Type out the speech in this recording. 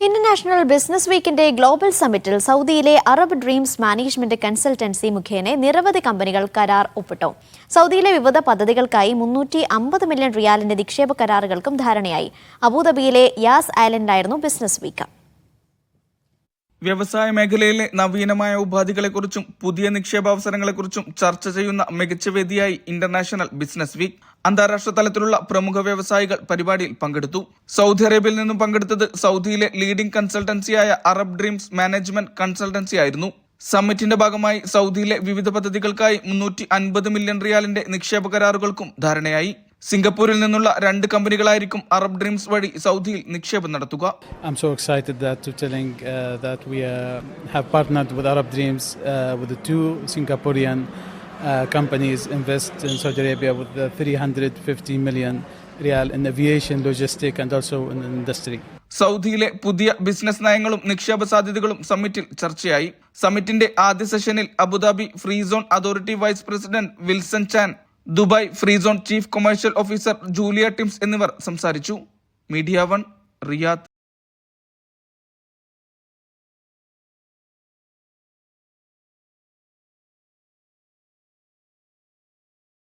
International business വീക്കിന്റെ global സമ്മിറ്റിൽ സൗദിയിലെ അറബ് ഡ്രീംസ് മാനേജ്മെന്റ് കൺസൾട്ടൻസി മുഖേന നിരവധി കമ്പനികൾ കരാർ ഒപ്പിട്ടു. സൗദിയിലെ വിവിധ പദ്ധതികൾക്കായി മുന്നൂറ്റി അമ്പത് മില്യൺ റിയാലിന്റെ നിക്ഷേപ കരാറുകൾക്കും ധാരണയായി. അബുദാബിയിലെ യാസ് ഐലൻഡിലായിരുന്നു ബിസിനസ് വീക്ക് വ്യവസായ മേഖലയിലെ നവീനമായ ഉപാധികളെക്കുറിച്ചും പുതിയ നിക്ഷേപാവസരങ്ങളെക്കുറിച്ചും ചർച്ച ചെയ്യുന്ന മികച്ച വേദിയായി ഇന്റർനാഷണൽ ബിസിനസ് വീക്ക് അന്താരാഷ്ട്ര തലത്തിലുള്ള പ്രമുഖ വ്യവസായികൾ പരിപാടിയിൽ പങ്കെടുത്തു. സൗദി അറേബ്യയിൽ നിന്നും പങ്കെടുത്തത് സൗദിയിലെ ലീഡിംഗ് കൺസൾട്ടൻസിയായ അറബ് ഡ്രീംസ് മാനേജ്മെന്റ് കൺസൾട്ടൻസി ആയിരുന്നു. സമ്മിറ്റിന്റെ ഭാഗമായി സൗദിയിലെ വിവിധ പദ്ധതികൾക്കായി മുന്നൂറ്റി അൻപത് മില്യൺ റിയാലിന്റെ നിക്ഷേപ കരാറുകൾക്കും ധാരണയായി. സിംഗപ്പൂരിൽ നിന്നുള്ള രണ്ട് കമ്പനികളായിരിക്കും അറബ് ഡ്രീംസ് വഴി സൗദിയിൽ നിക്ഷേപം നടത്തുക I'm so excited that to telling uh, that we uh, have partnered with Arab Dreams uh, with the two Singaporean uh, companies invest in Saudi Arabia with the 350 million real in aviation, logistic, and also in industry. സൗദിയിലെ പുതിയ business നയങ്ങളും നിക്ഷേപ സാധ്യതകളും സമ്മിറ്റിൽ ചർച്ചയായി സമ്മിറ്റിന്റെ ആദ്യ സെഷനിൽ Abu Dhabi free zone authority vice president Wilson Chan Dubai free zone chief commercial officer Julia Tims എന്നിവർ സംസാരിച്ചു. Media one Riyadh.